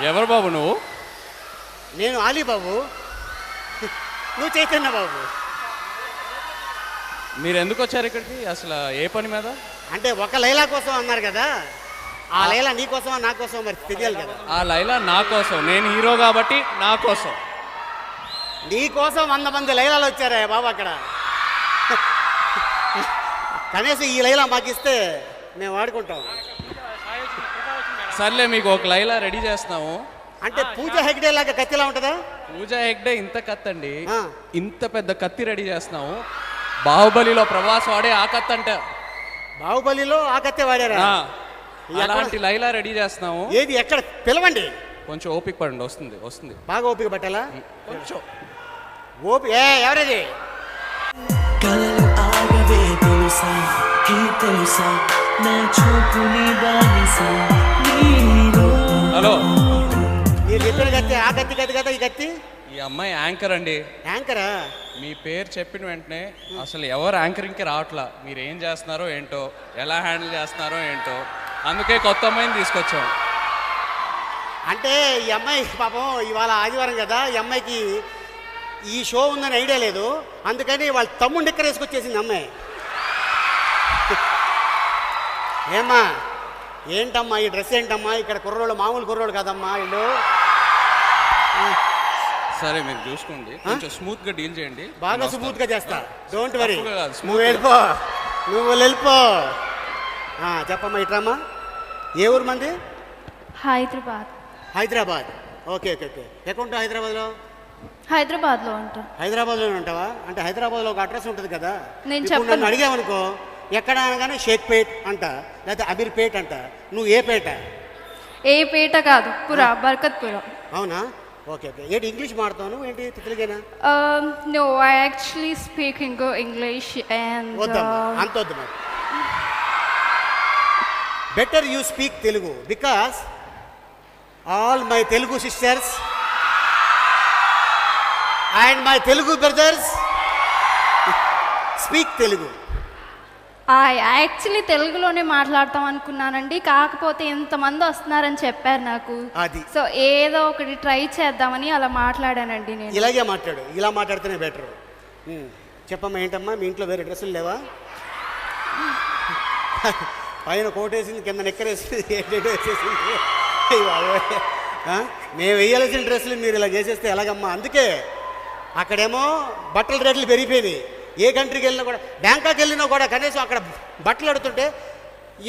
ఎవరు బాబు నువ్వు? నేను ఆలీబాబు. నువ్వు చైతన్య బాబు. మీరు ఎందుకు వచ్చారు ఇక్కడికి? అసలు ఏ పని మీద? అంటే ఒక లైలా కోసం అన్నారు కదా. ఆ లైలా నీ కోసమా నా కోసమా మరి తెలియాలి కదా. ఆ లైలా నా కోసం. నేను హీరో కాబట్టి నా కోసం. నీ కోసం వంద మంది లైలాలు వచ్చారా బాబు అక్కడ. కనీసం ఈ లైలా మాకు ఇస్తే మేము వాడుకుంటాం. సర్లే మీకు ఒక లైలా రెడీ చేస్తున్నాము. అంటే పూజ హెగ్డే లాగా కత్తిలా ఉంటుందా? పూజా హెగ్డే ఇంత కత్తి అండి ఆ. ఇంత పెద్ద కత్తి రెడీ చేస్తున్నాము. బాహుబలిలో ప్రభాస్ వాడే ఆ కత్తి అంట. బాహుబలిలో ఆ కత్తే వాడారా? ఆ? అలాంటి లైలా రెడీ చేస్తున్నాము. ఏది ఎక్కడ? పిలవండి. కొంచెం ఓపిక పడండి వస్తుంది వస్తుంది. బాగా ఓపిక పట్టాలా? కొంచెం. ఓపి ఏ ఎవరది? కలలు ఆగవే తెలుసా? తెలుసా? నా చూపుని బానిసా? హలో. మీరు చెప్పిన కత్తి ఆ కత్తి కత్తి కదా ఈ కత్తి ఈ అమ్మాయి యాంకర్ అండి. యాంకరా? మీ పేరు చెప్పిన వెంటనే అసలు ఎవరు యాంకరింగ్కి రావట్లా? మీరు ఏం చేస్తున్నారో ఏంటో ఎలా హ్యాండిల్ చేస్తున్నారో ఏంటో అందుకే కొత్త అమ్మాయిని తీసుకొచ్చాం. అంటే ఈ అమ్మాయి పాపం ఇవాళ ఆదివారం కదా ఈ అమ్మాయికి ఈ షో ఉందని ఐడియా లేదు. అందుకని వాళ్ళ తమ్ముడిని ఇక్కడ వేసుకొచ్చేసింది అమ్మాయి. ఏమ్మా? ఏంటమ్మా ఈ డ్రెస్ ఏంటమ్మా? ఇక్కడ కుర్రోళ్ళు మామూలు కుర్రోళ్ళు కాదమ్మా వీళ్ళు. సరే మీరు చూసుకోండి. కొంచెం స్మూత్గా డీల్ చేయండి. బాగా స్మూత్. గా చేస్తా. డోంట్ వరీ నువ్వు. వెళ్ళిపో. నువ్వు వెళ్ళిపో. ఆ, చెప్పమ్మా ఇట్రామ్మా ఏ ఊరు మంది? Hyderabad. Hyderabad. Okay okay okay. ఎక్కడ హైదరాబాద్లో? హైదరాబాద్లో ఉంటా. హైదరాబాద్లోనే ఉంటావా? అంటే హైదరాబాద్లో ఒక అడ్రస్ ఉంటుంది కదా. నేను అడిగావనుకో ఎక్కడ అనగానే షేక్పేట్ అంట లేకపోతే అమీర్పేట్ అంట. నువ్వు ఏ పేట? ఏ పేట కాదు పురా బర్కత్పురం అవునా? Okay okay. ఏంటి ఇంగ్లీష్ మాడతాను ఏంటి తెలుగేనా no I actually speaking English and వద్దమ్మా అంత వద్దు మరి. Better you speak Telugu because all my Telugu sisters and my Telugu brothers speak Telugu. Actually తెలుగులోనే మాట్లాడతాం అనుకున్నానండి. కాకపోతే ఇంతమంది వస్తున్నారని చెప్పారు నాకు. అది. సో ఏదో ఒకటి ట్రై చేద్దామని అలా మాట్లాడానండి నేను. ఇలాగే మాట్లాడు. ఇలా మాట్లాడితేనే బెటర్. చెప్పమ్మా ఏంటమ్మా? మీ ఇంట్లో వేరే డ్రెస్సులు లేవా? పైన కోటేసింది కింద నెక్కరేసింది ఏంటంటే వేసేసింది? మేము వేయాల్సిన డ్రెస్సులు మీరు ఇలా చేసేస్తే ఎలాగమ్మా? అందుకే అక్కడేమో బట్టల రేట్లు పెరిగిపోయినాయి. ఏ కంట్రీకి వెళ్ళినా కూడా బ్యాంకాక్ వెళ్ళినా కూడా కనీసం అక్కడ బట్టలు అడుతుంటే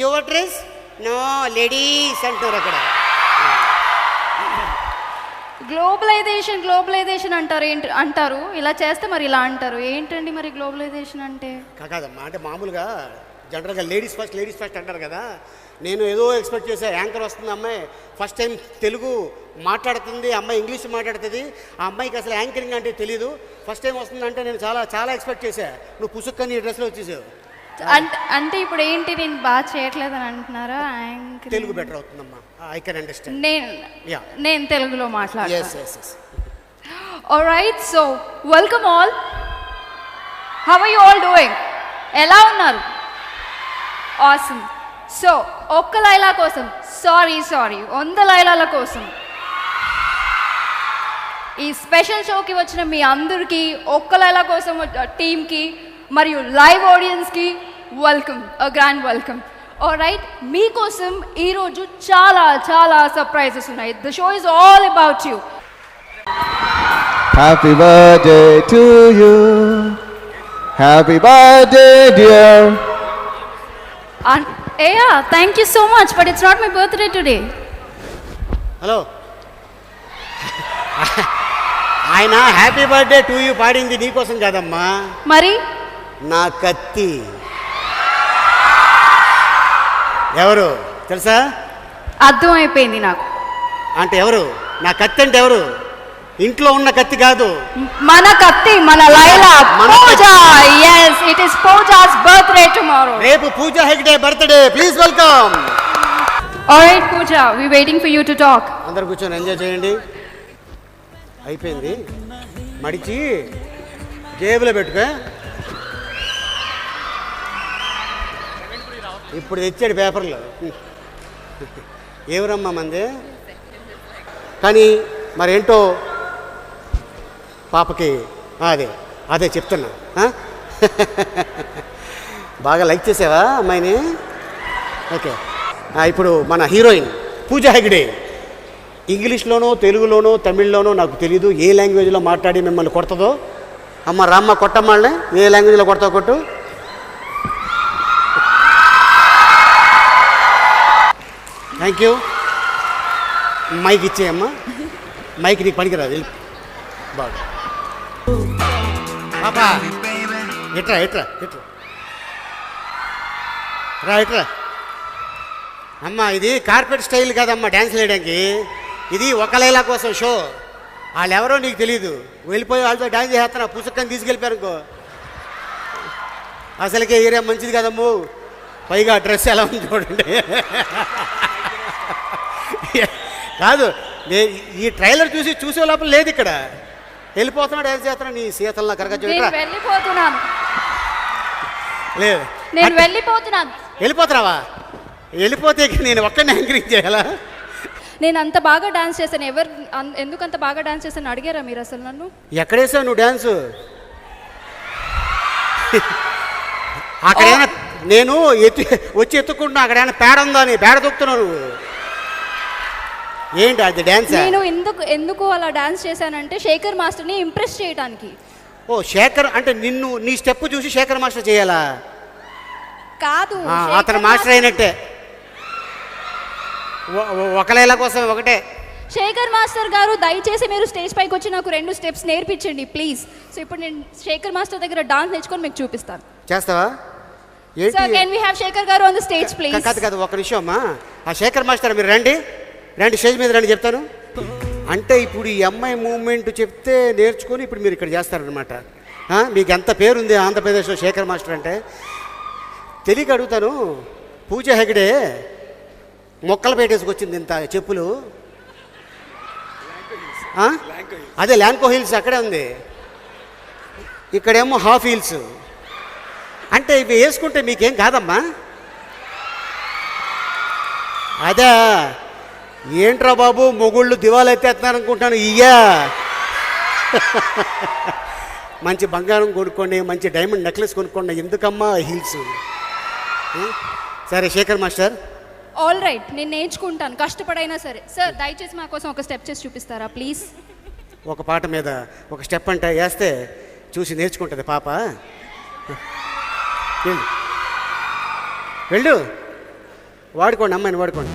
యువర్ డ్రెస్ నో లేడీస్ అంటారు అక్కడ. గ్లోబలైజేషన్ గ్లోబలైజేషన్ అంటారు ఏంటి అంటారు. ఇలా చేస్తే మరి ఇలా అంటారు. ఏంటండి మరి గ్లోబలైజేషన్ అంటే? కాదమ్మా అంటే మామూలుగా జనరల్గా లేడీస్ ఫస్ట్ లేడీస్ ఫస్ట్ అంటారు కదా. నేను ఏదో ఎక్స్పెక్ట్ చేశా యాంకర్ వస్తుంది అమ్మాయి. ఫస్ట్ టైం తెలుగు మాట్లాడుతుంది అమ్మాయి ఇంగ్లీష్ మాట్లాడుతుంది. ఆ అమ్మాయికి అసలు యాంకరింగ్ అంటే తెలియదు ఫస్ట్ టైం వస్తుందంటే నేను చాలా చాలా ఎక్స్పెక్ట్ చేశా నువ్వు పుసుక్కని ఈ డ్రెస్లో వచ్చేసావు. అంటే అంటే ఇప్పుడు ఏంటి నేను బాగా చేయట్లేదని అంటున్నారా? యాంకరింగ్. తెలుగు బెటర్ అవుతుందమ్మా. ఐ కెన్ అండర్స్టాండ్ నేను. నేను తెలుగులో మాట్లాడతాను right so welcome all how you all doing ఎలా ఉన్నారు? ఆసమ్ సో ఒక్క లైలా కోసం. సారీ సారీ వంద లైలాల కోసం. ఈ స్పెషల్ షోకి వచ్చిన మీ అందరికీ ఒక్క లైలా కోసం టీమ్కి మరియు లైవ్ ఆడియన్స్కి వెల్కమ్. Grand welcome. రైట్ మీకోసం ఈరోజు చాలా చాలా సర్ప్రైజెస్ ఉన్నాయి. The show is all about you Happy birthday to you. Happy birthday, dear. yeah, thank you so much, but it's not my birthday today. Hello ఆయన happy birthday to you పాడింది నీకోసం కాదమ్మా. మరి నా కత్తి. ఎవరు? తెలుసా? అర్థమైపోయింది నాకు. అంటే ఎవరు? నా కత్తి అంటే ఎవరు? ఇంట్లో ఉన్న కత్తి కాదు. మన కత్తి మన లైలా మన Pooja. Yes it is Pooja's birthday tomorrow రేపు Pooja Hegde birthday. Please welcome alright Pooja we waiting for you to talk అందరు కూర్చొని ఎంజాయ్ చేయండి. అయిపోయింది. మడిచి జేబులో పెట్టుకో ఇప్పుడు తెచ్చాడు పేపర్లో. ఎవరమ్మా మంది? కానీ మరేంటో పాపకి అదే అదే చెప్తున్నా బాగా లైక్ చేసావా అమ్మాయిని? ఓకే. ఇప్పుడు మన హీరోయిన్ పూజ హెగ్డే. ఇంగ్లీష్లోనో తెలుగులోనో తమిళ్ళోనో నాకు తెలీదు. ఏ లాంగ్వేజ్లో మాట్లాడి మిమ్మల్ని కొడతదో? అమ్మ రామ్మ కొట్టమ్మాళ్ళని ఏ లాంగ్వేజ్లో కొడతావు కొట్టు. థ్యాంక్ యూ మైక్ ఇచ్చేయమ్మా. మైక్ నీకు పనికిరాదు. వెళ్ళి. బాగా. పాపా. ఎట్రా ఎట్రా ఎట్రా. రా ఎట్రా. అమ్మ ఇది కార్పెట్ స్టైల్ కాదమ్మా డ్యాన్స్ వేయడానికి. ఇది ఒక లైలా కోసం షో. వాళ్ళు ఎవరో నీకు తెలియదు వెళ్ళిపోయి వాళ్ళతో డ్యాన్స్ చేస్తున్నా పుస్తకం తీసుకెళ్ళిపోయారు ఇంకో అసలుకే ఏరియా మంచిది కదమ్ము. పైగా డ్రెస్ ఎలా ఉంది చూడండి. కాదు నే- ఈ ట్రైలర్ చూసి చూసే లోపల లేదు ఇక్కడ. వెళ్ళిపోతున్నా డ్యాన్స్ చేస్తున్నా నీ సీతల్లో కరగచ్చు నేను వెళ్ళిపోతున్నాను. లేదు. నేను వెళ్ళిపోతున్నాను. వెళ్ళిపోతున్నావా? వెళ్ళిపోతే నేను ఒక్కడిని యాంకరింగ్ చేయాలా? నేను అంత బాగా డాన్స్ చేశాను. ఎవరు ఎందుకు అంత బాగా డాన్స్ చేశాను? అడిగారా మీరు అసలు నన్ను? ఎక్కడేసావు నువ్వు డ్యాన్స్ అక్కడైనా నేను ఎత్తి వచ్చి ఎత్తుకుంటున్నా అక్కడైనా పేడ ఉందా అని పేడ తొక్కుతున్నావు నువ్వు. ఏంటి అది డ్యాన్స్ నేను ఎందుకు ఎందుకు అలా డాన్స్ చేశానంటే శేఖర్ మాస్టర్ని ఇంప్రెస్ చేయడానికి ఓ శేఖర్ అంటే నిన్ను నీ స్టెప్ చూసి శేఖర్ మాస్టర్ చేయాలా? కాదు ఆ, శేఖర్ అతను మాస్టర్ అయినట్టే. ఒ- ఒ- ఒక లైలా కోసం ఒకటే. శేఖర్ మాస్టర్ గారు దయచేసి మీరు స్టేజ్ పైకి వచ్చి నాకు రెండు స్టెప్స్ నేర్పించండి ప్లీజ్ సో ఇప్పుడు నేను శేఖర్ మాస్టర్ దగ్గర డాన్స్ నేర్చుకొని మీకు చూపిస్తాను. చేస్తావా? ఏంటి? Sir can we have Shekhar garu on the stage please కాదు కాదు ఒక నిమిషం అమ్మా. ఆ శేఖర్ మాస్టర్ మీరు రండి. రండి స్టేజ్ మీద రండి చెప్తాను. అంటే ఇప్పుడు ఈ అమ్మాయి మూమెంట్ చెప్తే నేర్చుకొని ఇప్పుడు మీరు ఇక్కడ చేస్తారనమాట మీకు ఎంత పేరుంది ఆంధ్రప్రదేశ్లో శేఖర్ మాస్టర్ అంటే? తెలియక అడుగుతాను. పూజ హెగడే మొక్కలు పెట్టేసుకొచ్చింది ఇంత చెప్పులు. అదే ల్యాంకో హిల్స్ అక్కడే ఉంది. ఇక్కడేమో హాఫ్ హిల్స్. అంటే ఇవి వేసుకుంటే మీకేం కాదమ్మా? అదే. ఏంట్రా బాబు మొగుళ్ళు దివాలు ఎత్తేస్తున్నారు అనుకుంటాను ఇయ్యా. మంచి బంగారం కొనుక్కోండి మంచి డైమండ్ నెక్లెస్ కొనుక్కోండి. ఎందుకమ్మా హీల్స్ సరే శేఖర్ మాస్టర్. ఆల్ రైట్ నేను నేర్చుకుంటాను. కష్టపడైనా సరే. సార్ దయచేసి మా కోసం ఒక స్టెప్ చేసి చూపిస్తారా ప్లీజ్ ఒక పాట మీద ఒక స్టెప్ అంటే వేస్తే చూసి నేర్చుకుంటుంది పాప. వెళ్ళు వెళ్ళు. వాడుకోండి అమ్మాయిని వాడుకోండి.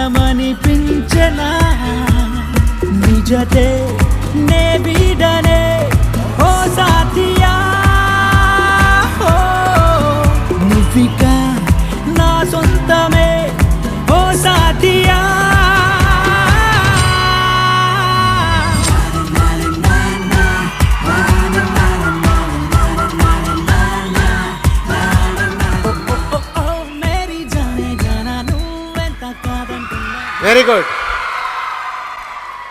నిజమనిపించనా? నిజతే నే బీడనే వెరీ గుడ్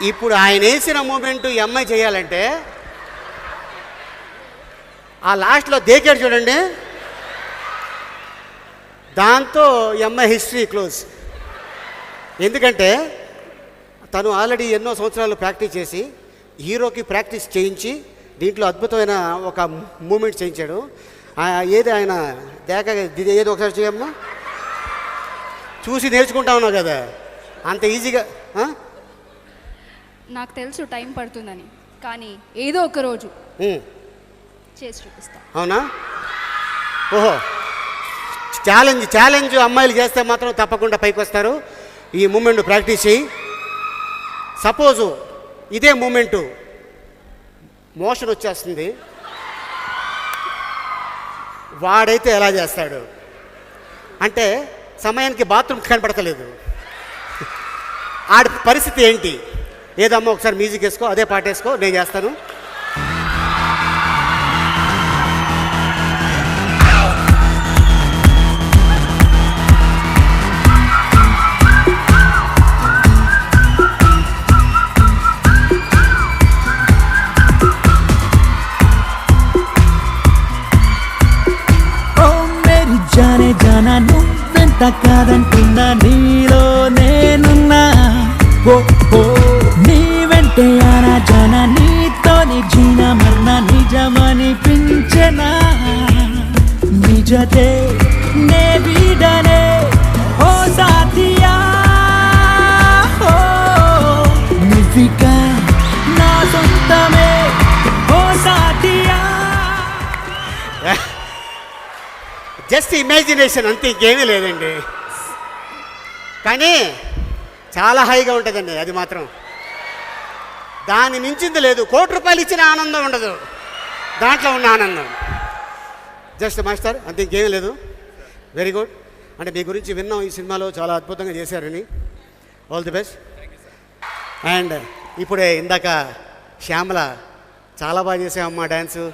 ఇప్పుడు ఆయన వేసిన మూమెంట్ ఎంఐ చేయాలంటే ఆ లాస్ట్లో దేకాడు చూడండి. దాంతో ఎంఐ హిస్టరీ క్లోజ్ ఎందుకంటే తను ఆల్రెడీ ఎన్నో సంవత్సరాలు ప్రాక్టీస్ చేసి హీరోకి ప్రాక్టీస్ చేయించి దీంట్లో అద్భుతమైన ఒక మూమెంట్ చేయించాడు. ఏది ఆయన? దేక ఇది ఏదో ఒకసారి చేయమ్మా చూసి నేర్చుకుంటా ఉన్నావు కదా. అంత ఈజీగా? నాకు తెలుసు టైం పడుతుందని కానీ ఏదో ఒక రోజు చేసి చూపిస్తా. అవునా? ఓహో. ఛాలెంజ్ ఛాలెంజ్ అమ్మాయిలు చేస్తే మాత్రం తప్పకుండా పైకి వస్తారు ఈ మూమెంట్ ప్రాక్టీస్ చేయి. సపోజు ఇదే మూమెంటు మోషన్ వచ్చేస్తుంది. వాడైతే ఎలా చేస్తాడు? అంటే సమయానికి బాత్రూమ్ కనపడతలేదు. ఆడి పరిస్థితి ఏంటి? ఏదమ్మా ఒకసారి మ్యూజిక్ వేసుకో అదే పాట వేసుకో నేను చేస్తాను. జానే జానా నువ్వెంత కాదంటున్నా నీ ఇమాజినేషన్ అంతే ఇంకేమీ లేదండి. కానీ చాలా హైగా ఉంటుందండి అది మాత్రం. దాని మించింది లేదు. కోటి రూపాయలు ఇచ్చిన ఆనందం ఉండదు. దాంట్లో ఉన్న ఆనందం. జస్ట్ మాస్టర్ అంతే ఇంకేమీ లేదు. వెరీ గుడ్ అంటే మీ గురించి విన్నాం ఈ సినిమాలో చాలా అద్భుతంగా చేశారని. ఆల్ ది బెస్ట్ అండ్ ఇప్పుడే ఇందాక శ్యామల చాలా బాగా చేసావమ్మా డ్యాన్సు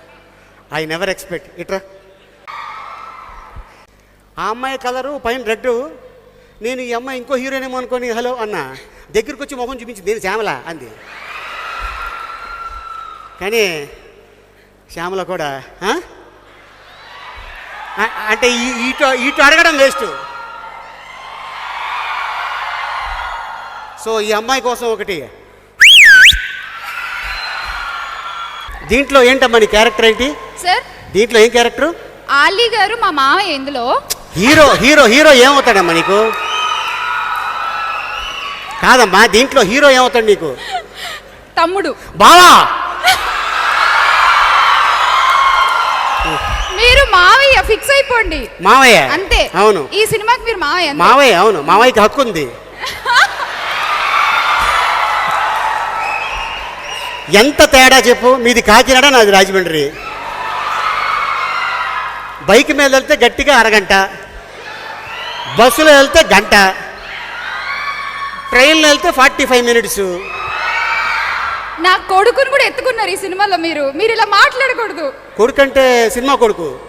ఐ నెవర్ ఎక్స్పెక్ట్ ఇట్రా. ఆ అమ్మాయి కలరు పైన రెడ్ నేను ఈ అమ్మాయి ఇంకో హీరోయిన్ ఏమో అనుకొని హలో అన్న. దగ్గరికి వచ్చి మొహం చూపించి నేను శ్యామల అంది. కానీ శ్యామల కూడా అంటే ఈ- ఇటు ఇటు అడగడం వేస్ట్ సో ఈ అమ్మాయి కోసం ఒకటి. దీంట్లో ఏంటమ్మా నీ క్యారెక్టర్ ఏంటి? సార్ దీంట్లో ఏం క్యారెక్టర్ ఆలీ గారు మా మామయ్య ఇందులో హీరో హీరో హీరో ఏమవుతాడమ్మా నీకు? కాదమ్మా దీంట్లో హీరో ఏమవుతాడు నీకు? తమ్ముడు. బావా! మీరు మావయ్య ఫిక్స్ అయిపోండి. మావయ్య? అంతే. అవును. ఈ సినిమాకి మీరు మావయ్య. మావయ్య అవును. మావయ్యకి హక్కు ఉంది. ఎంత తేడా చెప్పు? మీది కాకినాడ నాది రాజమండ్రి. బైక్ మీద వెళ్తే గట్టిగా అరగంట. బస్సులో వెళ్తే గంట. ట్రైన్లో వెళ్తే ఫార్టీ ఫైవ్ మినిట్స్. నా కొడుకుని కూడా ఎత్తుకున్నారు ఈ సినిమాలో మీరు. మీరు ఇలా మాట్లాడకూడదు. కొడుకు అంటే సినిమా కొడుకు.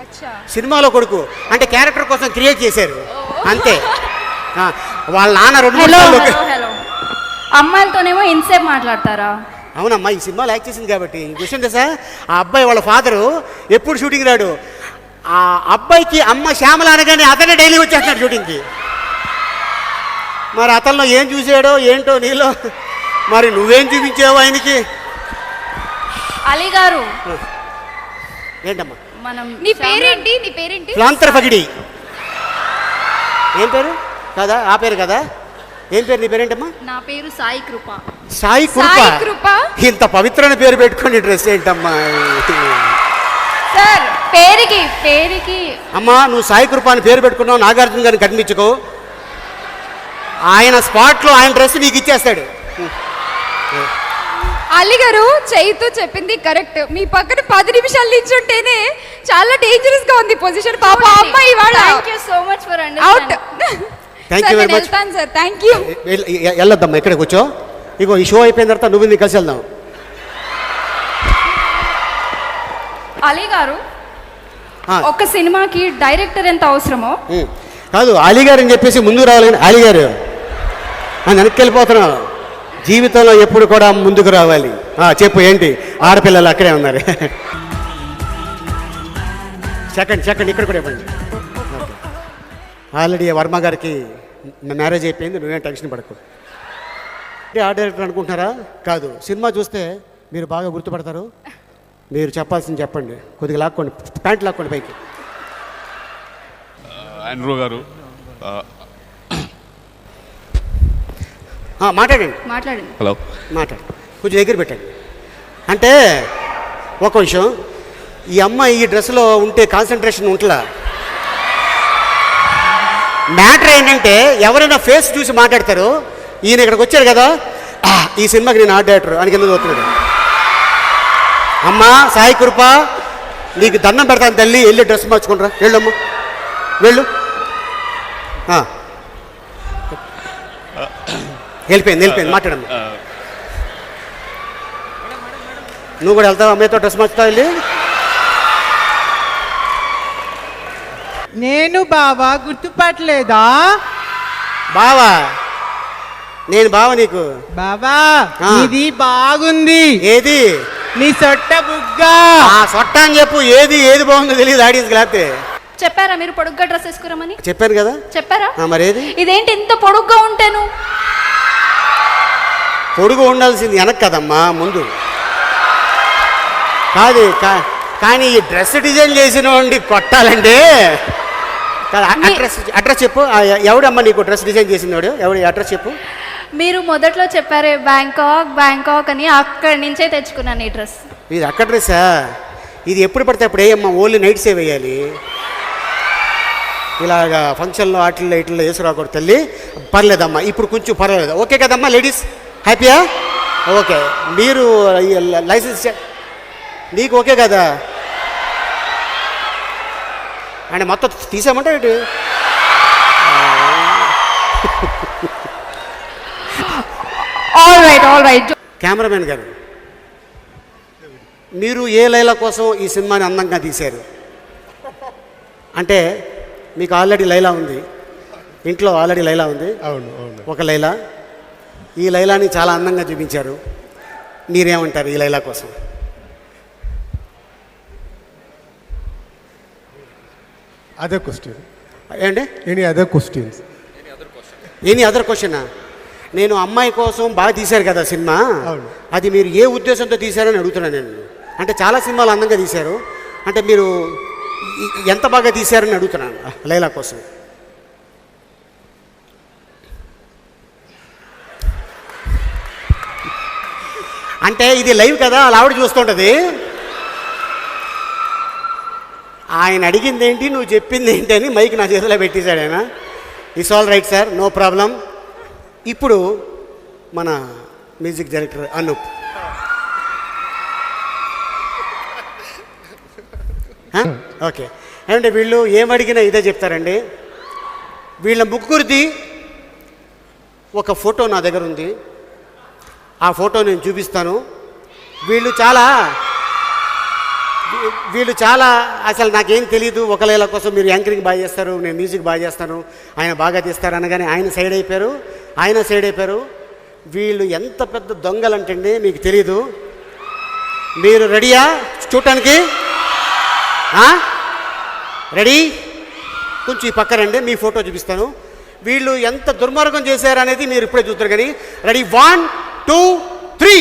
అచ్చా. సినిమాలో కొడుకు. అంటే క్యారెక్టర్ కోసం క్రియేట్ చేశారు. అంతే. ఆ, వాళ్ళ నాన్న రెండు మూడు హలో సార్లు హలో హలో. అమ్మాయిలతోనేమో ఇన్సేపు మాట్లాడతారా? అవునమ్మా ఈ సినిమాలో యాక్ట్ చేసింది కాబట్టి. విషయం తెలుసా? ఆ అబ్బాయి వాళ్ళ ఫాదరు ఎప్పుడు షూటింగ్ రాడు? ఆ అబ్బాయికి అమ్మ శ్యామల అనగానే అతనే డైలీ వచ్చేస్తున్నాడు షూటింగ్కి. మరి అతనిలో ఏం చూసాడో ఏంటో నీలో? మరి నువ్వేం చూపించావు ఆయనకి? అలీ గారు. ఏంటమ్మా? మనం నీ పేరేంటి? నీ పేరేంటి? ప్లాంతర పగిడి ఏం పేరు? కదా ఆ పేరు కదా? ఏం పేరు నీ పేరేంటమ్మా? నా పేరు సాయి కృప. సాయి కృప. సాయి కృప? ఇంత పవిత్రమైన పేరు పెట్టుకొని డ్రెస్ ఏంటమ్మా? సార్ పేరుకి పేరుకి. అమ్మా నువ్వు సాయి కృప అని పేరు పెట్టుకున్నావు నాగార్జున గారిని కనిపించుకో. ఆయన స్పాట్లో ఆయన డ్రెస్ నీకు ఇచ్చేస్తాడు. అలీ గారు చేయితో చెప్పింది కరెక్ట్. మీ పక్కన పది నిమిషాలు నిల్చుంటేనే చాలా డేంజరస్గా ఉంది పొజిషన్ పాప అమ్మాయి ఇవాళ thank you so much for out Thank you very much. వెళ్తాను సార్ థ్యాంక్ యూ వెళ్ళొద్దమ్మా ఇక్కడ కూర్చో. ఇగో ఈ షో అయిపోయిన తర్వాత నువ్వు నీ కలిసి వెళ్దాం. అలీ గారు ఒక సినిమాకి డైరెక్టర్ ఎంత అవసరమో. కాదు అలీ గారు అని చెప్పేసి ముందుకు రావాలి. కానీ అలీ గారు అని వెనక్కి వెళ్ళిపోతున్నావు జీవితంలో ఎప్పుడు కూడా ముందుకు రావాలి. చెప్పు ఏంటి? ఆడపిల్లలు అక్కడే ఉన్నారు. సెకండ్ సెకండ్ ఇక్కడ కూడా ఇవ్వండి. ఆల్రెడీ వర్మ గారికి మ్యారేజ్ అయిపోయింది నువ్వేం టెన్షన్ పడకు. ఆ డైరెక్టర్ అనుకుంటున్నారా? కాదు సినిమా చూస్తే మీరు బాగా గుర్తుపడతారు. మీరు చెప్పాల్సింది చెప్పండి. కొద్దిగా లాక్కోండి. ప్యాంట్ లాక్కోండి పైకి. ఆండ్రూ గారు మాట్లాడండి. మాట్లాడండి. హలో. మాట్లాడు కొంచెం దగ్గర పెట్టండి. అంటే ఒక విషయం ఈ అమ్మాయి ఈ డ్రెస్లో ఉంటే కాన్సన్ట్రేషన్ ఉంటలా మ్యాటర్ ఏంటంటే ఎవరైనా ఫేస్ చూసి మాట్లాడతారు. ఈయన ఇక్కడికి వచ్చారు కదా. "ఆ, ఈ సినిమాకి నేను ఆర్ట్ డైరెక్టర్ అని కింద చూస్తున్నాడు అమ్మా సాయి కృప. నీకు దండం పెడతాను తల్లి వెళ్ళి డ్రెస్ మార్చుకుంటారా. వెళ్ళమ్మా. వెళ్ళు. వెళ్ళిపోయింది వెళ్ళిపోయింది. మాట్లాడమ్మా. నువ్వు కూడా వెళ్తావు? అమ్మాయితో డ్రెస్ మార్చుతావు వెళ్ళి? నేను బావా గుర్తుపట్టలేదా? బావా? నేను బావ నీకు. బావా. ఇది బాగుంది. ఏది? నీ సొట్ట బుగ్గ. ఆ సొట్ట అని చెప్పు ఏది ఏది బాగుందో తెలియదు ఆడియన్స్ లేకపోతే చెప్పారా మీరు పొడుగ్గా డ్రెస్ వేసుకురమని? చెప్పాను కదా. చెప్పారా? ఆ, మరేది? ఇదేంటి ఇంత పొడుగ్గా ఉంటాను పొడుగు ఉండాల్సింది వెనక్ కదమ్మా ముందు. కాదు కా- కానీ ఈ డ్రెస్ డిజైన్ చేసిన వాడిని కొట్టాలంటే. అడ్రస్ అడ్రస్ చెప్పు ఎవడమ్మా నీకు డ్రెస్ డిజైన్ చేసిన వాడు? ఎవడు అడ్రస్ చెప్పు. మీరు మొదట్లో చెప్పారే బ్యాంకాక్ బ్యాంకాక్ అని అక్కడి నుంచే తెచ్చుకున్నాను ఈ డ్రెస్. ఇది అక్కడ డ్రెస్సా? ఇది ఎప్పుడు పడితే అప్పుడు ఏమమ్మా ఓన్లీ నైట్ సేవ్ వేయాలి. ఇలాగా ఫంక్షన్లో వాటిల్లో ఇట్లలో వేసుకురాకూడదు తల్లి పర్లేదమ్మా ఇప్పుడు కొంచెం పర్లేదు ఓకే కదమ్మా లేడీస్ హ్యాపీయా ఓకే. మీరు లైసెన్స్ నీకు ఓకే కదా? అంటే మొత్తం తీసామంటే all right all right cameraman garu మీరు ఏ లైలా కోసం ఈ సినిమాని అందంగా తీశారు? అంటే మీకు ఆల్రెడీ లైలా ఉంది. ఇంట్లో ఆల్రెడీ లైలా ఉంది. అవును అవును. ఒక లైలా. ఈ లైలాని చాలా అందంగా చూపించారు. మీరేమంటారు ఈ లైలా కోసం? అదర్ క్వశ్చన్ ఏంటి? Any other questions any other క్వశ్చనా నేను అమ్మాయి కోసం బాగా తీశారు కదా సినిమా. అవును. అది మీరు ఏ ఉద్దేశంతో తీశారని అడుగుతున్నాను నేను. అంటే చాలా సినిమాలు అందంగా తీశారు. అంటే మీరు ఎంత బాగా తీశారని అడుగుతున్నాను. లైలా కోసం. అంటే ఇది లైవ్ కదా అలా ఆవిడ చూస్తుంటుంది. ఆయన అడిగింది ఏంటి నువ్వు చెప్పింది ఏంటి అని మైక్ నా చేతిలో పెట్టేశాడు ఆయన. It's all right sir no problem ఇప్పుడు మన మ్యూజిక్ డైరెక్టర్ అనూప్ ఓకే. అంటే వీళ్ళు ఏమడిగినా ఇదే చెప్తారండి. వీళ్ళ ముగ్గురిది ఒక ఫోటో నా దగ్గర ఉంది. ఆ ఫోటో నేను చూపిస్తాను. వీళ్ళు చాలా వీళ్ళు చాలా అసలు నాకేం తెలియదు ఒకవేళ కోసం మీరు యాంకరింగ్ బాగా చేస్తారు నేను మ్యూజిక్ బాగా చేస్తాను ఆయన బాగా తీస్తారు అనగానే ఆయన సైడ్ అయిపోయారు ఆయన సైడ్ అయిపోయారు. వీళ్ళు ఎంత పెద్ద దొంగలంటండి మీకు తెలీదు. మీరు రెడీయా? చూడటానికి? రెడీ? కొంచెం ఈ పక్క రండి మీ ఫోటో చూపిస్తాను. వీళ్ళు ఎంత దుర్మార్గం చేశారనేది మీరు ఇప్పుడే చూస్తారు కానీ రెడీ? One two three.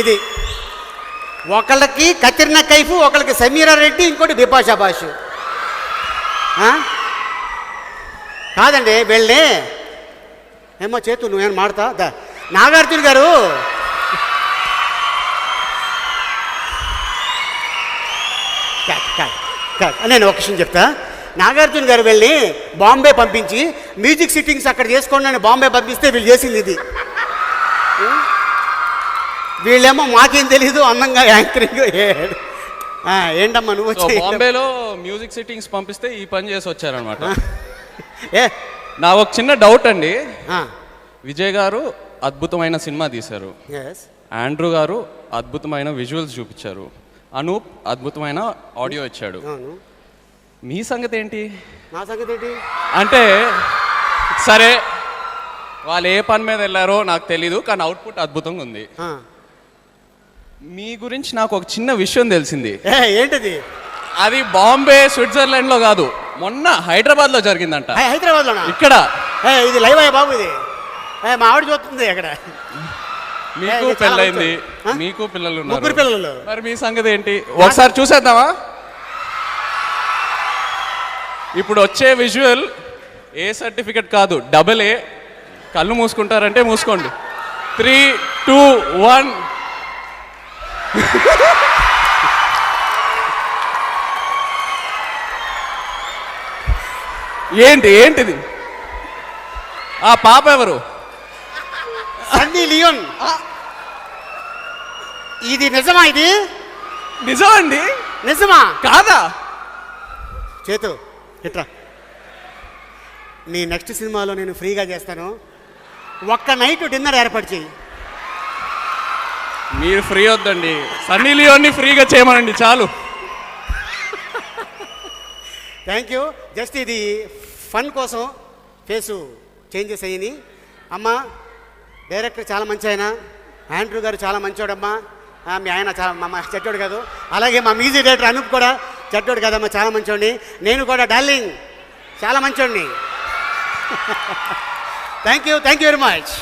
ఇది ఒకళ్ళకి కతిరిన కైఫ్ ఒకళ్ళకి సమీరా రెడ్డి ఇంకోటి బిపాషా బాషు. కాదండి వెళ్ళి. ఏమో చేతు నువ్వేం మాడతా? దా. నాగార్జున గారు. నేను ఒక విషయం చెప్తా. నాగార్జున గారు వెళ్ళి బాంబే పంపించి మ్యూజిక్ సిట్టింగ్స్ అక్కడ చేసుకోండి అని బాంబే పంపిస్తే వీళ్ళు చేసింది ఇది. వీళ్ళేమో మాకేం తెలీదు అందంగా యాంకరింగ్ ఏంటమ్మా నువ్వు వచ్చి బాంబేలో మ్యూజిక్ సిట్టింగ్స్ పంపిస్తే ఈ పని చేసి వచ్చారనమాట ఏ? నా ఒక చిన్న డౌట్ అండి. విజయ్ గారు అద్భుతమైన సినిమా తీశారు. ఆండ్రూ గారు అద్భుతమైన విజువల్స్ చూపించారు. అనూప్ అద్భుతమైన ఆడియో ఇచ్చాడు. మీ సంగతి ఏంటి? నా సంగతి ఏంటి? అంటే సరే వాళ్ళు ఏ పని మీద వెళ్ళారో నాకు తెలీదు కానీ అవుట్పుట్ అద్భుతంగా ఉంది. మీ గురించి నాకు ఒక చిన్న విషయం తెలిసింది. ఏంటది? అది బాంబే స్విట్జర్లాండ్లో కాదు మొన్న హైదరాబాద్లో జరిగిందంట. హై- హైదరాబాద్లోనా? ఇక్కడ. ఇది లైవ్ అయ్యా బాబు ఇది. ఏ, మా ఆవిడ చూస్తుంది అక్కడ. మీకు పెళ్ళైంది? మీకు పిల్లలు ముగ్గురు పిల్లలు. మరి మీ సంగతి ఏంటి? ఒకసారి చూసేద్దామా? ఇప్పుడు వచ్చే విజువల్ ఏ సర్టిఫికెట్ కాదు డబల్ ఏ. కళ్ళు మూసుకుంటారంటే మూసుకోండి. Three two one. ఏంటి ఏంటిది? ఆ పాప ఎవరు? సన్నీ లియోన్. ఇది నిజమా ఇది? నిజం అండి. నిజమా? కాదా? చేతు ఇట్రా నీ నెక్స్ట్ సినిమాలో నేను ఫ్రీగా చేస్తాను. ఒక్క నైట్ డిన్నర్ ఏర్పాటు చేయి. మీరు ఫ్రీ వద్దండి. సన్నీ లియోన్ని ఫ్రీగా చేయమనండి చాలు. థ్యాంక్ యూ జస్ట్ ఇది ఫన్ కోసం ఫేసు చేంజెస్ అయ్యి అమ్మ డైరెక్టర్ చాలా మంచి ఆయన. ఆండ్రూ గారు చాలా మంచోడమ్మా. మీ ఆయన చాలా మా చెట్టోడు కాదు. అలాగే మా మ్యూజిక్ డైరెక్టర్ అనూప్ కూడా చెట్టోడు కదమ్మా చాలా మంచోడిని. నేను కూడా డార్లింగ్ చాలా మంచోడిని. Thank you thank you very much